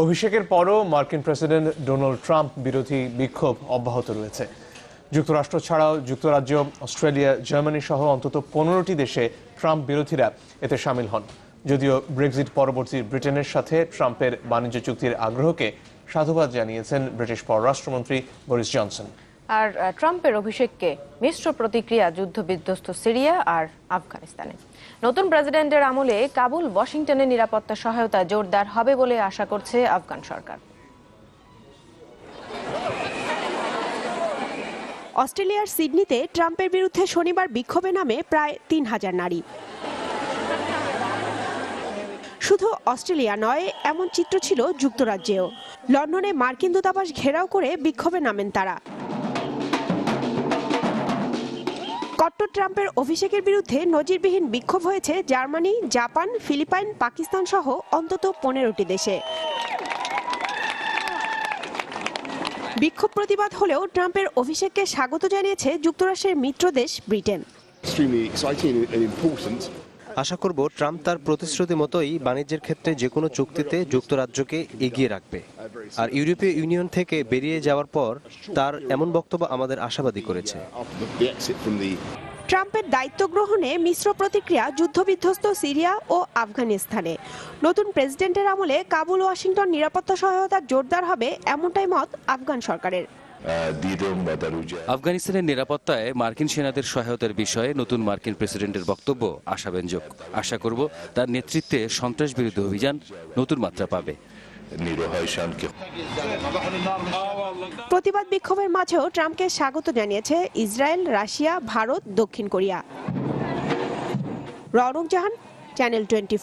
অভিষেকের পরও মার্কিন প্রেসিডেন্ট ডোনাল্ড ট্রাম্প বিরোধী বিক্ষোভ অব্যাহত রয়েছে। যুক্তরাষ্ট্র ছাড়াও যুক্তরাজ্য, অস্ট্রেলিয়া, জার্মানি সহ অন্তত পনেরোটি দেশে ট্রাম্প বিরোধীরা এতে সামিল হন। যদিও ব্রেক্সিট পরবর্তী ব্রিটেনের সাথে ট্রাম্পের বাণিজ্য চুক্তির আগ্রহকে সাধুবাদ জানিয়েছেন ব্রিটিশ পররাষ্ট্রমন্ত্রী বরিস জনসন। আর ট্রাম্পের অভিষেককে মিশ্র প্রতিক্রিয়া যুদ্ধবিধ্বস্ত সিরিয়া আর আফগানিস্তানে। নতুন প্রেসিডেন্টের আমলে কাবুল, ওয়াশিংটনের নিরাপত্তা সহায়তা জোরদার হবে বলে আশা করছে আফগান সরকার। অস্ট্রেলিয়ার সিডনিতে ট্রাম্পের বিরুদ্ধে শনিবার বিক্ষোভে নামে প্রায় তিন হাজার নারী। শুধু অস্ট্রেলিয়া নয়, এমন চিত্র ছিল যুক্তরাজ্যেও। লন্ডনে মার্কিন দূতাবাস ঘেরাও করে বিক্ষোভে নামেন তারা। ট্রাম্পের অভিষেকের বিরুদ্ধে নজিরবিহীন বিক্ষোভ হয়েছে জার্মানি জাপান ফিলিপাইন পাকিস্তান সহ অন্তত পনেরোটি দেশে। বিক্ষোভ প্রতিবাদ হলেও ট্রাম্পের অভিষেককে স্বাগত জানিয়েছে যুক্তরাষ্ট্রের মিত্র দেশ ব্রিটেন. আশা করব ট্রাম্প তার প্রতিশ্রুতি মতোই বাণিজ্যের ক্ষেত্রে যে কোনো চুক্তিতে যুক্তরাজ্যকে এগিয়ে রাখবে। আর ইউরোপীয় ইউনিয়ন থেকে বেরিয়ে যাওয়ার পর তার এমন বক্তব্য আমাদের আশাবাদী করেছে। ট্রাম্পের দায়িত্ব গ্রহণে মিশ্র প্রতিক্রিয়া যুদ্ধবিধ্বস্ত সিরিয়া ও আফগানিস্তানে। নতুন প্রেসিডেন্টের আমলে কাবুল ওয়াশিংটন নিরাপত্তা সহায়তা জোরদার হবে এমনটাই মত আফগান সরকারের। আফগানিস্তানের নিরাপত্তায় মার্কিন সেনাদের সহায়তার বিষয়ে নতুন মার্কিন প্রেসিডেন্টের বক্তব্য আশাব্যঞ্জক। আশা করব তার নেতৃত্বে সন্ত্রাস বিরোধী অভিযান নতুন মাত্রা পাবে। প্রতিবাদ বিক্ষোভের মাঝেও ট্রাম্পকে স্বাগত জানিয়েছে ইসরায়েল, রাশিয়া, ভারত, দক্ষিণ Korea. Rounak Jahan, channel twenty